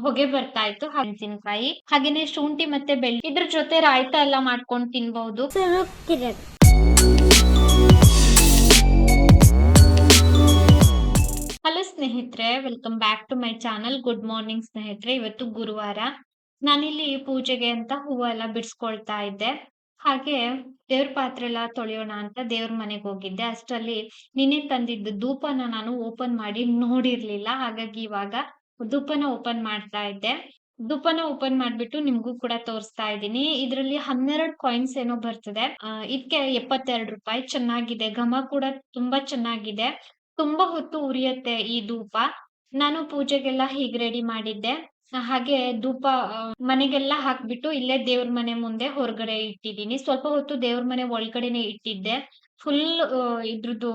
ಹೊಗೆ ಬರ್ತಾ ಇತ್ತು ಮೆಣಸಿನಕಾಯಿ ಹಾಗೇನೆ ಶುಂಠಿ ಮತ್ತೆ ಬೆಳ್ಳಿ. ಇದ್ರ ಜೊತೆ ರಾಯ್ತ ಎಲ್ಲ ಮಾಡ್ಕೊಂಡು ತಿನ್ಬಹುದು ಹಲೋ ಸ್ನೇಹಿತರೆ welcome back to my channel good morning ಸ್ನೇಹಿತರೆ ಇವತ್ತು ಗುರುವಾರ. ನಾನಿಲ್ಲಿ ಪೂಜೆಗೆ ಅಂತ ಹೂವು ಎಲ್ಲ ಬಿಡಿಸ್ಕೊಳ್ತಾ ಇದ್ದೆ. ಹಾಗೆ ದೇವ್ರ ಪಾತ್ರೆ ಎಲ್ಲ ತೊಳೆಯೋಣ ಅಂತ ದೇವ್ರ ಮನೆಗೆ ಹೋಗಿದ್ದೆ. ಅಷ್ಟರಲ್ಲಿ ನಿನ್ನೆ ತಂದಿದ್ದ ಧೂಪನ ನಾನು ಓಪನ್ ಮಾಡಿ ನೋಡಿರ್ಲಿಲ್ಲ. ಹಾಗಾಗಿ ಇವಾಗ ಧೂಪನ ಓಪನ್ ಮಾಡ್ತಾ ಇದ್ದೆ. ಧೂಪನ ಓಪನ್ ಮಾಡ್ಬಿಟ್ಟು ನಿಮ್ಗೂ ಕೂಡ ತೋರಿಸ್ತಾ ಇದ್ದೀನಿ. ಇದರಲ್ಲಿ ಹನ್ನೆರಡು ಕಾಯಿನ್ಸ್ ಏನೋ ಬರ್ತದೆ. ಇದಕ್ಕೆ ಎಪ್ಪತ್ತೆರಡು ರೂಪಾಯಿ. ಚೆನ್ನಾಗಿದೆ. ಘಮ ಕೂಡ ತುಂಬಾ ಚೆನ್ನಾಗಿದೆ. ತುಂಬಾ ಹೊತ್ತು ಉರಿಯತ್ತೆ ಈ ಧೂಪ. ನಾನು ಪೂಜೆಗೆಲ್ಲ ಹೀಗ್ ರೆಡಿ ಮಾಡಿದ್ದೆ. ಹಾಗೆ ಧೂಪ ಮನೆಗೆಲ್ಲ ಹಾಕ್ಬಿಟ್ಟು ಇಲ್ಲೇ ದೇವ್ರ ಮನೆ ಮುಂದೆ ಹೊರಗಡೆ ಇಟ್ಟಿದ್ದೀನಿ. ಸ್ವಲ್ಪ ಹೊತ್ತು ದೇವ್ರ ಮನೆ ಒಳಗಡೆನೆ ಇಟ್ಟಿದ್ದೆ. ಫುಲ್ ಇದ್ರದ್ದು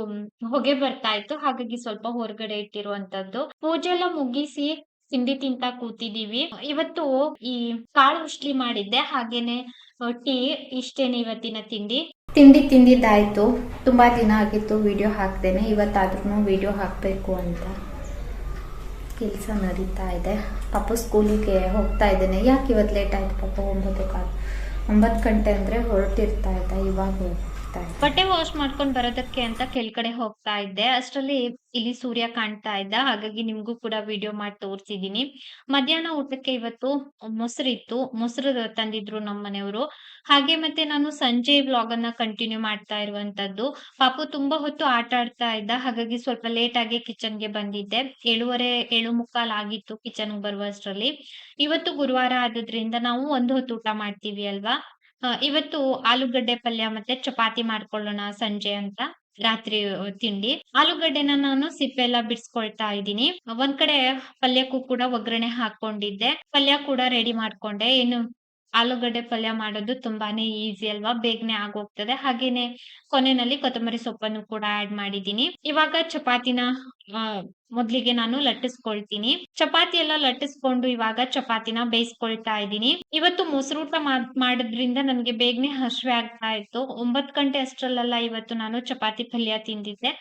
ಹೊಗೆ ಬರ್ತಾ ಇತ್ತು. ಹಾಗಾಗಿ ಸ್ವಲ್ಪ ಹೊರಗಡೆ ಇಟ್ಟಿರುವಂತದ್ದು. ಪೂಜೆ ಎಲ್ಲ ಮುಗಿಸಿ ತಿಂಡಿ ತಿಂತಾ ಕೂತಿದೀವಿ. ಇವತ್ತು ಈ ಕಾಳು ಉಷ್ಲಿ ಮಾಡಿದ್ದೆ. ಹಾಗೇನೆ ಟೀ ಇಷ್ಟೇನೆ ಇವತ್ತಿನ ತಿಂಡಿ. ತಿಂಡಿ ತಿಂದಿದ್ದಾಯ್ತು. ತುಂಬಾ ದಿನ ಆಗಿತ್ತು ವಿಡಿಯೋ ಹಾಕ್ದೇನೆ. ಇವತ್ತಾದ್ರೂ ವಿಡಿಯೋ ಹಾಕ್ಬೇಕು ಅಂತ ಕೆಲಸ ನಡೀತಾ ಇದೆ. ಪಾಪ ಸ್ಕೂಲಿಗೆ ಹೋಗ್ತಾ ಇದ್ದೇನೆ. ಯಾಕೆ ಇವತ್ತು ಲೇಟ್ ಆಯ್ತು ಪಾಪ? ಒಂಬತ್ತು ಕಾಲು ಒಂಬತ್ತು ಗಂಟೆ ಅಂದರೆ ಹೊರಟಿರ್ತಾ ಇದ್ದ ಇವಾಗ ಹೋಗ್ತಾ ಇದ್ದೆ ಬಟ್ಟೆ ವಾಶ್ ಮಾಡ್ಕೊಂಡ್ ಬರೋದಕ್ಕೆ ಅಂತ ಕೆಳಗಡೆ ಹೋಗ್ತಾ ಇದ್ದೆ. ಅಷ್ಟರಲ್ಲಿ ಇಲ್ಲಿ ಸೂರ್ಯ ಕಾಣ್ತಾ ಇದ್ದ. ಹಾಗಾಗಿ ನಿಮ್ಗೂ ಕೂಡ ವಿಡಿಯೋ ಮಾಡಿ ತೋರಿಸಿದೀನಿ. ಮಧ್ಯಾಹ್ನ ಊಟಕ್ಕೆ ಇವತ್ತು ಮೊಸರಿತ್ತು ಮೊಸರು ತಂದಿದ್ರು ನಮ್ಮ ಮನೆಯವರು. ಹಾಗೆ ಮತ್ತೆ ನಾನು ಸಂಜೆ ವ್ಲಾಗ್ ಅನ್ನ ಕಂಟಿನ್ಯೂ ಮಾಡ್ತಾ ಇರುವಂತದ್ದು. ಪಾಪು ತುಂಬಾ ಹೊತ್ತು ಆಟ ಆಡ್ತಾ ಇದ್ದ. ಹಾಗಾಗಿ ಸ್ವಲ್ಪ ಲೇಟ್ ಆಗಿ ಕಿಚನ್ಗೆ ಬಂದಿದ್ದೆ. ಏಳುವರೆ, ಏಳು ಮುಕ್ಕಾಲ್ ಆಗಿತ್ತು ಕಿಚನ್ ಬರುವಷ್ಟರಲ್ಲಿ. ಇವತ್ತು ಗುರುವಾರ ಆದದ್ರಿಂದ ನಾವು ಒಂದು ಹೊತ್ತು ಊಟ ಮಾಡ್ತೀವಿ ಅಲ್ವಾ? ಇವತ್ತು ಆಲೂಗಡ್ಡೆ ಪಲ್ಯ ಮತ್ತೆ ಚಪಾತಿ ಮಾಡ್ಕೊಳ್ಳೋಣ ಸಂಜೆ ಅಂತ, ರಾತ್ರಿ ತಿಂಡಿ. ಆಲೂಗಡ್ಡೆನ ನಾನು ಸಿಪ್ಪೆ ಎಲ್ಲ ಬಿಡ್ಸ್ಕೊಳ್ತಾ ಇದ್ದೀನಿ. ಒಂದ್ ಕಡೆ ಪಲ್ಯಕ್ಕೂ ಕೂಡ ಒಗ್ಗರಣೆ ಹಾಕೊಂಡಿದ್ದೆ ಪಲ್ಯ ಕೂಡ ರೆಡಿ ಮಾಡ್ಕೊಂಡೆ. ಏನು ಆಲೂಗಡ್ಡೆ ಪಲ್ಯ ಮಾಡೋದು ತುಂಬಾನೇ ಈಸಿ ಅಲ್ವಾ? ಬೇಗನೆ ಆಗೋಗ್ತದೆ. ಹಾಗೇನೆ ಕೊನೆಯಲ್ಲಿ ಕೊತ್ತಂಬರಿ ಸೊಪ್ಪನ್ನು ಕೂಡ ಆಡ್ ಮಾಡಿದೀನಿ ಇವಾಗ ಚಪಾತಿನ ಮೊದ್ಲಿಗೆ ನಾನು ಲಟ್ಟಿಸ್ಕೊಳ್ತೀನಿ. ಚಪಾತಿ ಎಲ್ಲ ಲಟ್ಟಿಸ್ಕೊಂಡು ಇವಾಗ ಚಪಾತಿನ ಬೇಯಿಸ್ಕೊಳ್ತಾ ಇದ್ದೀನಿ. ಇವತ್ತು ಮೊಸರೂಟ ಮಾಡಿದ್ರಿಂದ ನನಗೆ ಬೇಗನೆ ಹಸಿವೆ ಆಗ್ತಾ ಇತ್ತು. ಒಂಬತ್ ಗಂಟೆ ಅಷ್ಟರಲ್ಲೆಲ್ಲ ಇವತ್ತು ನಾನು ಚಪಾತಿ ಪಲ್ಯ ತಿಂದಿದ್ದೆ.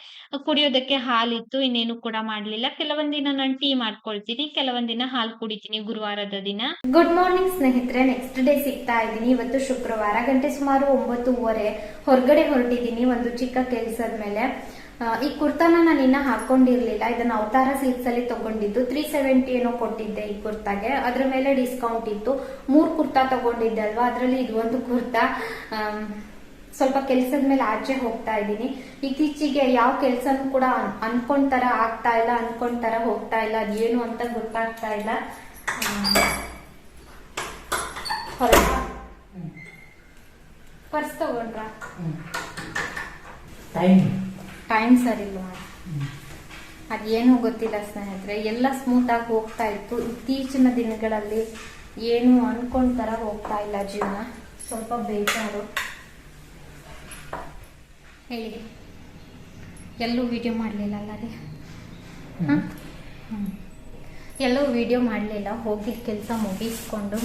ಕುಡಿಯೋದಕ್ಕೆ ಹಾಲಿತ್ತು, ಇನ್ನೇನು ಕೂಡ ಮಾಡ್ಲಿಲ್ಲ. ಕೆಲವೊಂದಿನ ದಿನ ನಾನು ಟೀ ಮಾಡ್ಕೊಳ್ತೀನಿ ಕೆಲವೊಂದಿನ ದಿನ ಹಾಲು ಕುಡಿತೀನಿ ಗುರುವಾರದ ದಿನ. ಗುಡ್ ಮಾರ್ನಿಂಗ್ ಸ್ನೇಹಿತರೆ. ನೆಕ್ಸ್ಟ್ ಡೇ ಸಿಗ್ತಾ ಇದ್ದೀನಿ. ಇವತ್ತು ಶುಕ್ರವಾರ, ಗಂಟೆ ಸುಮಾರು ಒಂಬತ್ತೂವರೆ. ಹೊರಗಡೆ ಹೊರಟಿದ್ದೀನಿ ಒಂದು ಚಿಕ್ಕ ಕೆಲಸದ ಮೇಲೆ. ಈ ಕುರ್ತಾನ ನಾನು ಇನ್ನ ಹಾಕೊಂಡಿರ್ಲಿಲ್ಲ. ಇದನ್ನ ಅವತಾರ ಸಿಲ್ಕ್ಸ್ ಅಲ್ಲಿ ತಗೊಂಡಿದ್ದು ತ್ರೀ ಸೆವೆಂಟಿ ಏನೋ ಕೊಟ್ಟಿದ್ದೆ ಈ ಕುರ್ತಾಗೆ. ಅದ್ರ ಮೇಲೆ ಡಿಸ್ಕೌಂಟ್ ಇತ್ತು. ಮೂರ್ ಕುರ್ತಾ ತಗೊಂಡಿದ್ದೆ ಅಲ್ವಾ? ಅದ್ರಲ್ಲಿ ಇದೊಂದು ಒಂದು ಕುರ್ತಾ ಸ್ವಲ್ಪ ಕೆಲಸದ ಮೇಲೆ ಆಚೆ ಹೋಗ್ತಾ ಇದ್ದೀನಿ. ಇತ್ತೀಚೆಗೆ ಯಾವ ಕೆಲಸನೂ ಕೂಡ ಅನ್ಕೊಂತರ ಆಗ್ತಾ ಇಲ್ಲ ಅನ್ಕೊಂತರ ತರ ಹೋಗ್ತಾ ಇಲ್ಲ. ಅದೇನು ಅಂತ ಗೊತ್ತಾಗ್ತಾ ಇಲ್ಲ. ಪರ್ಸ್ ತಗೊಂಡ್ರ? ಟೈಮ್ ಟೈಮ್ ಸರಿ ಇಲ್ಲ ಅದೇನು ಗೊತ್ತಿಲ್ಲ ಸ್ನೇಹಿತರೆ ಎಲ್ಲ ಸ್ಮೂತ್ ಆಗಿ ಹೋಗ್ತಾ ಇತ್ತು. ಇತ್ತೀಚಿನ ದಿನಗಳಲ್ಲಿ ಏನು ಅನ್ಕೊಂಡ್ತರ ಹೋಗ್ತಾ ಇಲ್ಲ ಜೀವನ. ಸ್ವಲ್ಪ ಬೇಜಾರು. ಹೇಳಿ. ಎಲ್ಲೂ ವಿಡಿಯೋ ಮಾಡಲಿಲ್ಲ ಅಲ್ಲ ರೀ? ಹ? ಎಲ್ಲೂ ವಿಡಿಯೋ ಮಾಡಲಿಲ್ಲ. ಹೋಗಿ ಕೆಲಸ ಮುಗಿಸ್ಕೊಂಡು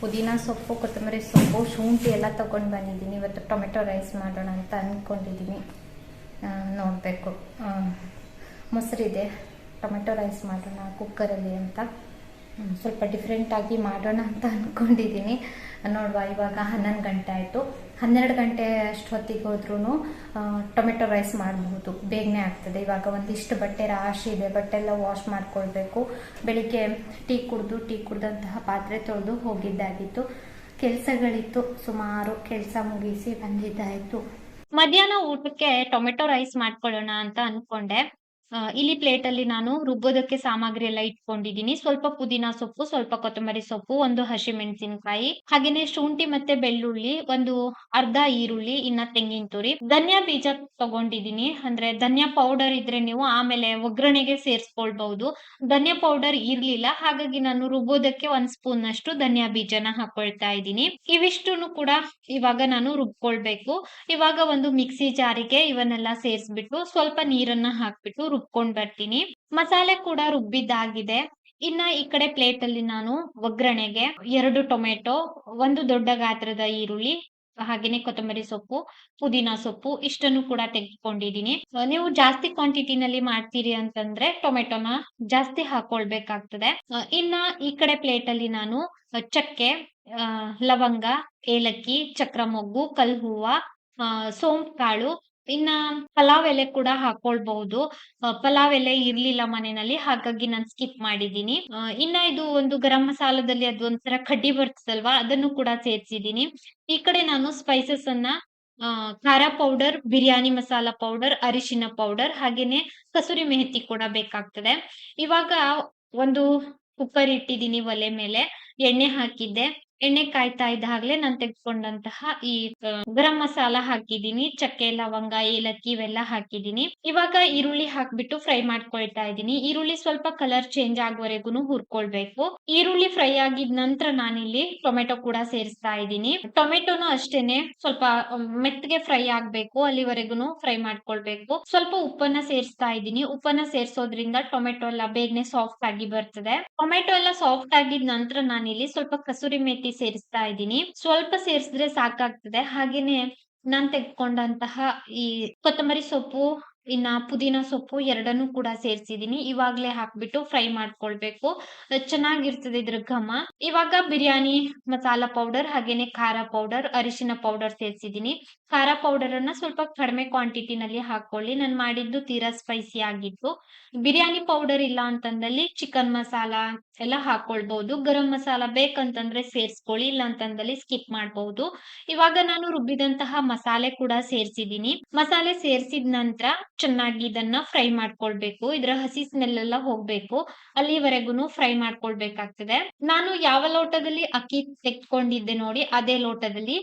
ಪುದೀನ ಸೊಪ್ಪು ಕೊತ್ತಂಬರಿ ಸೊಪ್ಪು ಶುಂಠಿ ಎಲ್ಲ ತಗೊಂಡು ಬಂದಿದ್ದೀನಿ. ಇವತ್ತು ಟೊಮೆಟೊ ರೈಸ್ ಮಾಡೋಣ ಅಂತ ಅಂದ್ಕೊಂಡಿದ್ದೀನಿ ನೋಡಬೇಕು. ಮೊಸರಿದೆ, ಟೊಮೆಟೊ ರೈಸ್ ಮಾಡೋಣ, ಕುಕ್ಕರಲ್ಲಿ ಅಂತ. ಸ್ವಲ್ಪ ಡಿಫ್ರೆಂಟಾಗಿ ಮಾಡೋಣ ಅಂತ ಅಂದ್ಕೊಂಡಿದ್ದೀನಿ ನೋಡುವ, ಇವಾಗ ಹನ್ನೊಂದು ಗಂಟೆ ಆಯಿತು. ಹನ್ನೆರಡು ಗಂಟೆ ಅಷ್ಟೊತ್ತಿಗೆ ಹೋದ್ರೂ ಟೊಮೆಟೊ ರೈಸ್ ಮಾಡಬಹುದು ಬೇಗನೆ ಆಗ್ತದೆ. ಇವಾಗ ಒಂದಿಷ್ಟು ಬಟ್ಟೆ ರಾಶಿ ಇದೆ. ಬಟ್ಟೆ ಎಲ್ಲ ವಾಶ್ ಮಾಡ್ಕೊಳ್ಬೇಕು. ಬೆಳಿಗ್ಗೆ ಟೀ ಕುಡಿದು, ಟೀ ಕುಡ್ದಂತಹ ಪಾತ್ರೆ ತೊಳೆದು ಹೋಗಿದ್ದಾಗಿತ್ತು. ಕೆಲಸಗಳಿತ್ತು. ಸುಮಾರು ಕೆಲಸ ಮುಗಿಸಿ ಬಂದಿದ್ದಾಯಿತು. ಮಧ್ಯಾಹ್ನ ಊಟಕ್ಕೆ ಟೊಮೆಟೊ ರೈಸ್ ಮಾಡ್ಕೊಳ್ಳೋಣ ಅಂತ ಅನ್ಕೊಂಡೆ. ಇಲ್ಲಿ ಪ್ಲೇಟ್ ಅಲ್ಲಿ ನಾನು ರುಬ್ಬೋದಕ್ಕೆ ಸಾಮಗ್ರಿ ಎಲ್ಲ ಇಟ್ಕೊಂಡಿದೀನಿ ಸ್ವಲ್ಪ ಪುದೀನ ಸೊಪ್ಪು, ಸ್ವಲ್ಪ ಕೊತ್ತಂಬರಿ ಸೊಪ್ಪು, ಒಂದು ಹಸಿಮೆಣಸಿನಕಾಯಿ ಹಾಗೇನೆ ಶುಂಠಿ ಮತ್ತೆ ಬೆಳ್ಳುಳ್ಳಿ, ಒಂದು ಅರ್ಧ ಈರುಳ್ಳಿ, ಇನ್ನ ತೆಂಗಿನ ತುರಿ. ಧನಿಯಾ ಬೀಜ ತಗೊಂಡಿದೀನಿ ಅಂದ್ರೆ ಧನಿಯಾ ಪೌಡರ್ ಇದ್ರೆ ನೀವು ಆಮೇಲೆ ಒಗ್ಗರಣೆಗೆ ಸೇರ್ಸ್ಕೊಳ್ಬಹುದು. ಧನಿಯಾ ಪೌಡರ್ ಇರ್ಲಿಲ್ಲ. ಹಾಗಾಗಿ ನಾನು ರುಬ್ಬೋದಕ್ಕೆ ಒಂದ್ ಸ್ಪೂನ್ ಅಷ್ಟು ಧನಿಯಾ ಬೀಜನ ಹಾಕೊಳ್ತಾ ಇದ್ದೀನಿ. ಇವಿಷ್ಟನ್ನು ಕೂಡ ಇವಾಗ ನಾನು ರುಬ್ಕೊಳ್ಬೇಕು. ಇವಾಗ ಒಂದು ಮಿಕ್ಸಿ ಜಾರಿಗೆ ಇವನ್ನೆಲ್ಲ ಸೇರಿಸ್ಬಿಟ್ಟು ಸ್ವಲ್ಪ ನೀರನ್ನ ಹಾಕ್ಬಿಟ್ಟು ರುಬ್ಕೊಂಡ್ ಬರ್ತೀನಿ. ಮಸಾಲೆ ಕೂಡ ರುಬ್ಬಿದ್ದಾಗಿದೆ. ಇನ್ನ ಈ ಕಡೆ ಪ್ಲೇಟ್ ಅಲ್ಲಿ ನಾನು ಒಗ್ಗರಣೆಗೆ ಎರಡು ಟೊಮೆಟೊ, ಒಂದು ದೊಡ್ಡ ಗಾತ್ರದ ಈರುಳ್ಳಿ, ಹಾಗೇನೆ ಕೊತ್ತಂಬರಿ ಸೊಪ್ಪು, ಪುದೀನ ಸೊಪ್ಪು ಇಷ್ಟನ್ನು ಕೂಡ ತೆಗೆದುಕೊಂಡಿದ್ದೀನಿ. ನೀವು ಜಾಸ್ತಿ ಕ್ವಾಂಟಿಟಿನಲ್ಲಿ ಮಾಡ್ತೀರಿ ಅಂತಂದ್ರೆ ಟೊಮೆಟೊನ ಜಾಸ್ತಿ ಹಾಕೊಳ್ಬೇಕಾಗ್ತದೆ. ಇನ್ನ ಈ ಕಡೆ ಪ್ಲೇಟ್ ಅಲ್ಲಿ ನಾನು ಚಕ್ಕೆ ಲವಂಗ, ಏಲಕ್ಕಿ ಚಕ್ರ ಮೊಗ್ಗು ಕಲ್ ಹೂವ ಸೋಂಪು ಕಾಳು ಇನ್ನ ಪಲಾವ್ ಎಲೆ ಕೂಡ ಹಾಕೊಳ್ಬಹುದು. ಪಲಾವ್ ಎಲೆ ಇರ್ಲಿಲ್ಲ ಮನೆಯಲ್ಲಿ, ಹಾಗಾಗಿ ನಾನು ಸ್ಕಿಪ್ ಮಾಡಿದೀನಿ ಇನ್ನ ಇದು ಒಂದು ಗರಂ ಮಸಾಲದಲ್ಲಿ ಅದು ಒಂಥರ ಕಡ್ಡಿ ಬರ್ತದಲ್ವಾ, ಅದನ್ನು ಕೂಡ ಸೇರ್ಸಿದೀನಿ ಈ ಕಡೆ ನಾನು ಸ್ಪೈಸಸ್ ಅನ್ನ ಖಾರ ಪೌಡರ್ ಬಿರಿಯಾನಿ ಮಸಾಲಾ ಪೌಡರ್ ಅರಿಶಿನ ಪೌಡರ್ ಹಾಗೇನೆ ಕಸೂರಿ ಮೆಹತಿ ಕೂಡ ಬೇಕಾಗ್ತದೆ. ಇವಾಗ ಒಂದು ಕುಕ್ಕರ್ ಇಟ್ಟಿದ್ದೀನಿ ಒಲೆ ಮೇಲೆ, ಎಣ್ಣೆ ಹಾಕಿದ್ದೆ. ಎಣ್ಣೆ ಕಾಯ್ತಾ ಇದ್ದಾಗ್ಲೆ ನಾನು ತೆಗೆದುಕೊಂಡಂತಹ ಈ ಗರಂ ಮಸಾಲ ಹಾಕಿದೀನಿ ಚಕ್ಕೆ, ಲವಂಗ, ಏಲಕ್ಕಿ ಇವೆಲ್ಲ ಹಾಕಿದೀನಿ ಇವಾಗ ಈರುಳ್ಳಿ ಹಾಕ್ಬಿಟ್ಟು ಫ್ರೈ ಮಾಡ್ಕೊಳ್ತಾ ಇದ್ದೀನಿ. ಈರುಳ್ಳಿ ಸ್ವಲ್ಪ ಕಲರ್ ಚೇಂಜ್ ಆಗುವವರೆಗೂ ಹುರ್ಕೊಳ್ಬೇಕು. ಈರುಳ್ಳಿ ಫ್ರೈ ಆಗಿದ ನಂತರ ನಾನಿಲ್ಲಿ ಟೊಮೆಟೊ ಕೂಡ ಸೇರಿಸ್ತಾ ಇದ್ದೀನಿ. ಟೊಮೆಟೊನು ಅಷ್ಟೇನೆ ಸ್ವಲ್ಪ ಮೆತ್ತಗೆ ಫ್ರೈ ಆಗ್ಬೇಕು. ಅಲ್ಲಿವರೆಗೂ ಫ್ರೈ ಮಾಡ್ಕೊಳ್ಬೇಕು. ಸ್ವಲ್ಪ ಉಪ್ಪನ್ನ ಸೇರಿಸ್ತಾ ಇದ್ದೀನಿ. ಉಪ್ಪನ್ನ ಸೇರಿಸೋದ್ರಿಂದ ಟೊಮೆಟೊ ಎಲ್ಲ ಬೇಗನೆ ಸಾಫ್ಟ್ ಆಗಿ ಬರ್ತದೆ. ಟೊಮೆಟೊ ಎಲ್ಲ ಸಾಫ್ಟ್ ಆಗಿದ ನಂತರ ನಾನಿಲ್ಲಿ ಸ್ವಲ್ಪ ಕಸೂರಿ ಮೇಥಿ ಸೇರಿಸ್ತಾ ಇದ್ದೀನಿ. ಸ್ವಲ್ಪ ಸೇರಿಸಿದ್ರೆ ಸಾಕಾಗ್ತದೆ. ಹಾಗೇನೆ ನಾನ್ ತೆಗೆದುಕೊಂಡಂತಹ ಈ ಕೊತ್ತಂಬರಿ ಸೊಪ್ಪು, ಇನ್ನ ಪುದೀನ ಸೊಪ್ಪು ಎರಡನ್ನೂ ಕೂಡ ಸೇರಿಸಿದೀನಿ ಇವಾಗ್ಲೇ ಹಾಕ್ಬಿಟ್ಟು ಫ್ರೈ ಮಾಡ್ಕೊಳ್ಬೇಕು. ಚೆನ್ನಾಗಿರ್ತದೆ ಇದ್ರ ಘಮ. ಇವಾಗ ಬಿರಿಯಾನಿ, ಮಸಾಲಾ ಪೌಡರ್, ಹಾಗೇನೆ ಖಾರ ಪೌಡರ್, ಅರಿಶಿನ ಪೌಡರ್ ಸೇರಿಸಿದೀನಿ ಖಾರ ಪೌಡರ್ ಅನ್ನ ಸ್ವಲ್ಪ ಕಡಿಮೆ ಕ್ವಾಂಟಿಟಿನಲ್ಲಿ ಹಾಕೊಳ್ಳಿ ನಾನು ಮಾಡಿದ್ದು ತೀರಾ ಸ್ಪೈಸಿ ಆಗಿತ್ತು ಬಿರಿಯಾನಿ ಪೌಡರ್ ಇಲ್ಲ ಅಂತಂದಲ್ಲಿ ಚಿಕನ್ ಮಸಾಲ ಎಲ್ಲ ಹಾಕೊಳ್ಬಹುದು. ಗರಂ ಮಸಾಲ ಬೇಕಂತಂದ್ರೆ ಸೇರ್ಸ್ಕೊಳ್ಳಿ ಇಲ್ಲ ಅಂತಂದಲ್ಲಿ ಸ್ಕಿಪ್ ಮಾಡಬಹುದು. ಇವಾಗ ನಾನು ರುಬ್ಬಿದಂತಹ ಮಸಾಲೆ ಕೂಡ ಸೇರ್ಸಿದೀನಿ ಮಸಾಲೆ ಸೇರಿಸಿದ ನಂತರ ಚೆನ್ನಾಗಿ ಇದನ್ನ ಫ್ರೈ ಮಾಡ್ಕೊಳ್ಬೇಕು. ಇದ್ರ ಹಸಿ ಸ್ಮೆಲ್ ಎಲ್ಲ ಹೋಗ್ಬೇಕು. ಅಲ್ಲಿವರೆಗೂ ಫ್ರೈ ಮಾಡ್ಕೊಳ್ಬೇಕಾಗ್ತದೆ. ನಾನು ಯಾವ ಲೋಟದಲ್ಲಿ ಅಕ್ಕಿ ತೆಕ್ಕೊಂಡಿದ್ದೆ ನೋಡಿ, ಅದೇ ಲೋಟದಲ್ಲಿ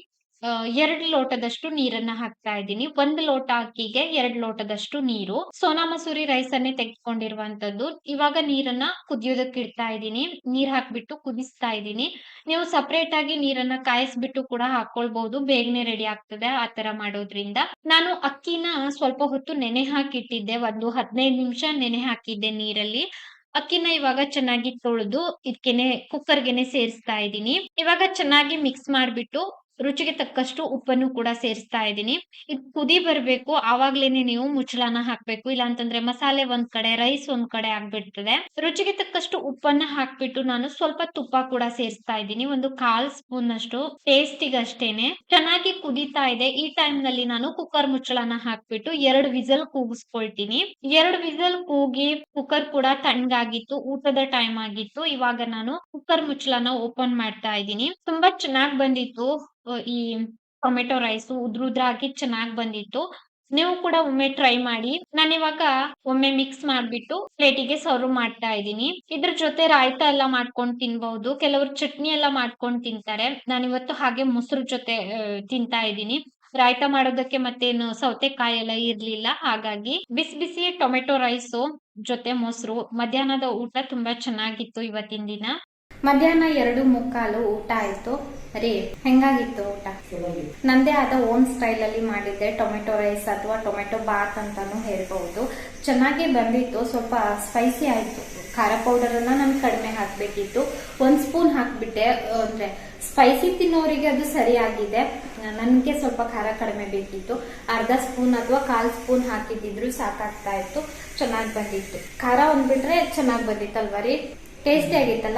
ಎರಡು ಲೋಟದಷ್ಟು ನೀರನ್ನ ಹಾಕ್ತಾ ಇದ್ದೀನಿ. ಒಂದು ಲೋಟ ಅಕ್ಕಿಗೆ ಎರಡು ಲೋಟದಷ್ಟು ನೀರು. ಸೋನಾ ಮಸೂರಿ ರೈಸ್ ಅನ್ನೇ ತೆಗೆದುಕೊಂಡಿರುವಂತದ್ದು ಇವಾಗ ನೀರನ್ನ ಕುದಿಯೋದಕ್ಕೆ ಇಡ್ತಾ ಇದ್ದೀನಿ. ನೀರ್ ಹಾಕ್ಬಿಟ್ಟು ಕುದಿಸ್ತಾ ಇದ್ದೀನಿ. ನೀವು ಸಪರೇಟ್ ಆಗಿ ನೀರನ್ನ ಕಾಯಿಸ್ಬಿಟ್ಟು ಕೂಡ ಹಾಕೊಳ್ಬಹುದು ಬೇಗನೆ ರೆಡಿ ಆಗ್ತದೆ ಆ ತರ ಮಾಡೋದ್ರಿಂದ. ನಾನು ಅಕ್ಕಿನ ಸ್ವಲ್ಪ ಹೊತ್ತು ನೆನೆ ಹಾಕಿಟ್ಟಿದ್ದೆ. ಒಂದು ಹದಿನೈದು ನಿಮಿಷ ನೆನೆ ಹಾಕಿದ್ದೆ ನೀರಲ್ಲಿ. ಅಕ್ಕಿನ ಇವಾಗ ಚೆನ್ನಾಗಿ ತೊಳೆದು ಇದಕ್ಕೆನೆ ಕುಕ್ಕರ್ಗೆನೆ ಸೇರಿಸ್ತಾ ಇದ್ದೀನಿ. ಇವಾಗ ಚೆನ್ನಾಗಿ ಮಿಕ್ಸ್ ಮಾಡ್ಬಿಟ್ಟು ರುಚಿಗೆ ತಕ್ಕಷ್ಟು ಉಪ್ಪನ್ನು ಕೂಡ ಸೇರಿಸ್ತಾ ಇದ್ದೀನಿ. ಇದು ಕುದಿ ಬರಬೇಕು, ಆವಾಗ್ಲೇನೆ ನೀವು ಮುಚ್ಚಳನ ಹಾಕ್ಬೇಕು. ಇಲ್ಲ ಅಂತಂದ್ರೆ ಮಸಾಲೆ ಒಂದ್ ಕಡೆ, ರೈಸ್ ಒಂದ್ ಕಡೆ ಆಗ್ಬಿಡ್ತದೆ. ರುಚಿಗೆ ತಕ್ಕಷ್ಟು ಉಪ್ಪನ್ನ ಹಾಕ್ಬಿಟ್ಟು ನಾನು ಸ್ವಲ್ಪ ತುಪ್ಪ ಕೂಡ ಸೇರಿಸ್ತಾ ಇದ್ದೀನಿ. ಒಂದು ಕಾಲ್ ಸ್ಪೂನ್ ಅಷ್ಟು ಟೇಸ್ಟಿಗಷ್ಟೇನೆ ಚೆನ್ನಾಗಿ ಕುದೀತಾ ಇದೆ. ಈ ಟೈಮ್ನಲ್ಲಿ ನಾನು ಕುಕ್ಕರ್ ಮುಚ್ಚಳನ ಹಾಕ್ಬಿಟ್ಟು ಎರಡು ವಿಸಲ್ ಕೂಗಿಸ್ಕೊಳ್ತೀನಿ. ಎರಡು ವಿಸಲ್ ಕೂಗಿ ಕುಕ್ಕರ್ ಕೂಡ ತಣ್ಣಗಾಗಿತ್ತು, ಊಟದ ಟೈಮ್ ಆಗಿತ್ತು. ಇವಾಗ ನಾನು ಕುಕ್ಕರ್ ಮುಚ್ಚಳನ ಓಪನ್ ಮಾಡ್ತಾ ಇದ್ದೀನಿ. ತುಂಬಾ ಚೆನ್ನಾಗ್ ಬಂದಿತ್ತು. ಈ ಟೊಮೆಟೊ ರೈಸ್ ಉದ್ರುದ್ರ ಹಾಕಿ ಚೆನ್ನಾಗ್ ಬಂದಿತ್ತು. ನೀವು ಕೂಡ ಒಮ್ಮೆ ಟ್ರೈ ಮಾಡಿ. ನಾನು ಇವಾಗ ಒಮ್ಮೆ ಮಿಕ್ಸ್ ಮಾಡ್ಬಿಟ್ಟು ಪ್ಲೇಟಿಗೆ ಸರ್ವ್ ಮಾಡ್ತಾ ಇದ್ದೀನಿ. ಇದ್ರ ಜೊತೆ ರಾಯ್ತ ಎಲ್ಲ ಮಾಡ್ಕೊಂಡು ತಿನ್ಬಹುದು ಕೆಲವರು ಚಟ್ನಿ ಎಲ್ಲ ಮಾಡ್ಕೊಂಡು ತಿಂತಾರೆ. ನಾನು ಇವತ್ತು ಹಾಗೆ ಮೊಸರು ಜೊತೆ ತಿಂತಾ ಇದ್ದೀನಿ. ರಾಯ್ತ ಮಾಡೋದಕ್ಕೆ ಮತ್ತೇನು ಸೌತೆಕಾಯಿ ಎಲ್ಲ ಇರ್ಲಿಲ್ಲ. ಹಾಗಾಗಿ ಬಿಸಿ ಬಿಸಿ ಟೊಮೆಟೊ ರೈಸು ಜೊತೆ ಮೊಸರು. ಮಧ್ಯಾಹ್ನದ ಊಟ ತುಂಬಾ ಚೆನ್ನಾಗಿತ್ತು ಇವತ್ತಿನ ದಿನ. ಮಧ್ಯಾಹ್ನ ಎರಡು ಮುಕ್ಕಾಲು ಊಟ ಆಯ್ತು. ರೀ ಹೆಂಗಾಗಿತ್ತು ಊಟ? ನಂದೇ ಆದ ಓನ್ ಸ್ಟೈಲ್ ಅಲ್ಲಿ ಮಾಡಿದ್ದೆ, ಟೊಮೆಟೊ ರೈಸ್ ಅಥವಾ ಟೊಮೆಟೊ ಬಾತ್ ಅಂತಾನು ಹೇಳ್ಬಹುದು. ಚೆನ್ನಾಗಿ ಬಂದಿತ್ತು, ಸ್ವಲ್ಪ ಸ್ಪೈಸಿ ಆಯ್ತು. ಖಾರ ಪೌಡರ್ ಅನ್ನ ನಾನು ಕಡಿಮೆ ಹಾಕ್ಬೇಕಿತ್ತು. ಒಂದ್ ಸ್ಪೂನ್ ಹಾಕ್ಬಿಟ್ಟೆ, ಅಂದ್ರೆ ಸ್ಪೈಸಿ ತಿನ್ನೋರಿಗೆ ಅದು ಸರಿಯಾಗಿದೆ. ನನಗೆ ಸ್ವಲ್ಪ ಖಾರ ಕಡಿಮೆ ಬೇಕಿತ್ತು. ಅರ್ಧ ಸ್ಪೂನ್ ಅಥವಾ ಕಾಲ್ ಸ್ಪೂನ್ ಹಾಕಿದ್ದಿದ್ರು ಸಾಕಾಗ್ತಾ ಇತ್ತು. ಚೆನ್ನಾಗಿ ಬಂದಿತ್ತು. ಖಾರ ಒಂದ್ಬಿಟ್ರೆ ಚೆನ್ನಾಗಿ ಬಂದಿತ್ತಲ್ವ ರೀ? ಟೇಸ್ಟಿ ಆಗಿತ್ತಲ್ಲ.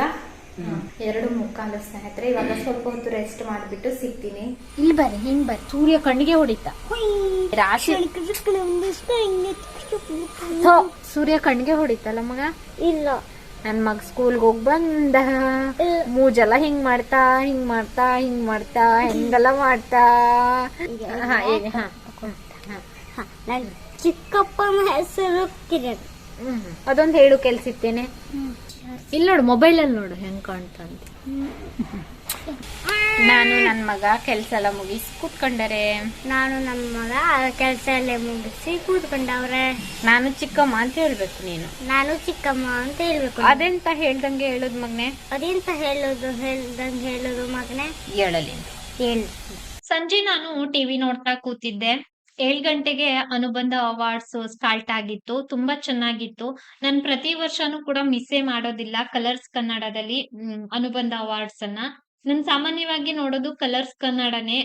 ಎರಡು ಮುಕ್ಕಾಲು ಸ್ನೇಹಿತರೆ ಇವಾಗ ಸ್ವಲ್ಪ ಹೊತ್ತು ರೆಸ್ಟ್ ಮಾಡ್ಬಿಟ್ಟು ಸಿಗ್ತೀನಿ. ಇಲ್ಲಿ ಬರ್ರಿ ಹಿಂಗ್ ಬರ್ರಿ. ಸೂರ್ಯ ಕಣ್ಣಿಗೆ ಹೊಡಿತ. ರಾಶಿ ಸೂರ್ಯ ಕಣ್ಣಿಗೆ ಹೊಡಿತಲ್ಲ ಮಗ? ಇಲ್ಲ. ನನ್ ಮಗ ಸ್ಕೂಲ್ಗೆ ಹೋಗ್ ಬಂದ. ಮೂಜೆಲ್ಲ ಹಿಂಗ್ ಮಾಡ್ತಾ ಹಿಂಗ್ ಮಾಡ್ತಾ ಹಿಂಗ್ ಮಾಡ್ತಾ ಹೆಂಗೆಲ್ಲ ಮಾಡ್ತಾ. ಚಿಕ್ಕಪ್ಪನ ಹೆಸರು ಕಿರಣ್. ಹ್ಮ್. ಅದೊಂದ್ ಹೇಳು ಕೆಲ್ಸಿತ್ತೇನೆ. ಇಲ್ಲಿ ನೋಡು ಮೊಬೈಲ್ ಅಲ್ಲಿ ನೋಡು ಹೆಂಗ್ ಕಾಣ್ತಂತ ನಾನು ನನ್ ಮಗ ಕೆಲ್ಸ ಎಲ್ಲ ಮುಗಿಸಿ ಕೂತ್ಕೊಂಡರೆ. ನಾನು ನನ್ನ ಮಗ ಕೆಲಸ ಎಲ್ಲ ಮುಗಿಸಿ ಕೂತ್ಕೊಂಡವ್ರೆ ನಾನು ಚಿಕ್ಕಮ್ಮ ಅಂತ ಹೇಳ್ಬೇಕು ನೀನು. ನಾನು ಚಿಕ್ಕಮ್ಮ ಅಂತ ಹೇಳ್ಬೇಕು. ಅದೆಂತ ಹೇಳ್ದಂಗೆ ಹೇಳುದ್ ಮಗ್ನೆ? ಅದೆಂತ ಹೇಳೋದು ಹೇಳ್ದಂಗೆ ಹೇಳೋದು ಮಗ್ನೆ? ಹೇಳಲಿ ಹೇಳು. ಸಂಜೆ ನಾನು ಟಿವಿ ನೋಡ್ತಾ ಕೂತಿದ್ದೆ. ಏಳ್ ಗಂಟೆಗೆ ಅನುಬಂಧ ಅವಾರ್ಡ್ಸ್ ಸ್ಟಾರ್ಟ್ ಆಗಿತ್ತು, ತುಂಬಾ ಚೆನ್ನಾಗಿತ್ತು. ನಾನು ಪ್ರತಿ ವರ್ಷನೂ ಕೂಡ ಮಿಸ್ಸೇ ಮಾಡೋದಿಲ್ಲ ಕಲರ್ಸ್ ಕನ್ನಡದಲ್ಲಿ ಅನುಬಂಧ ಅವಾರ್ಡ್ಸ್ ಅನ್ನ. ನಾನ್ ಸಾಮಾನ್ಯವಾಗಿ ನೋಡೋದು ಕಲರ್ಸ್ ಕನ್ನಡನೇ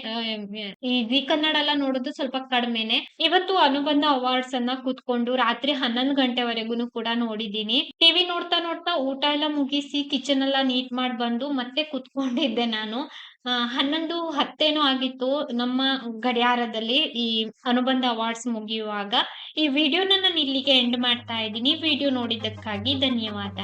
ಈ ಜಿ ಕನ್ನಡ ಎಲ್ಲ ನೋಡೋದು ಸ್ವಲ್ಪ ಕಡಿಮೆನೆ. ಇವತ್ತು ಅನುಬಂಧ ಅವಾರ್ಡ್ಸ್ ಅನ್ನ ಕೂತ್ಕೊಂಡು ರಾತ್ರಿ ಹನ್ನೊಂದು ಗಂಟೆವರೆಗೂ ಕೂಡ ನೋಡಿದೀನಿ ಟಿವಿ ನೋಡ್ತಾ ನೋಡ್ತಾ ಊಟ ಎಲ್ಲ ಮುಗಿಸಿ ಕಿಚನ್ ಎಲ್ಲ ನೀಟ್ ಮಾಡಿ ಬಂದು ಮತ್ತೆ ಕುತ್ಕೊಂಡಿದ್ದೆ ನಾನು. ಹನ್ನೊಂದು ಹತ್ತೇನೋ ಆಗಿತ್ತು ನಮ್ಮ ಗಡಿಯಾರದಲ್ಲಿ ಈ ಅನುಬಂಧ ಅವಾರ್ಡ್ಸ್ ಮುಗಿಯುವಾಗ. ಈ ವಿಡಿಯೋನ ನಾನು ಇಲ್ಲಿಗೆ ಎಂಡ್ ಮಾಡ್ತಾ ಇದ್ದೀನಿ. ವಿಡಿಯೋ ನೋಡಿದ್ದಕ್ಕಾಗಿ ಧನ್ಯವಾದ.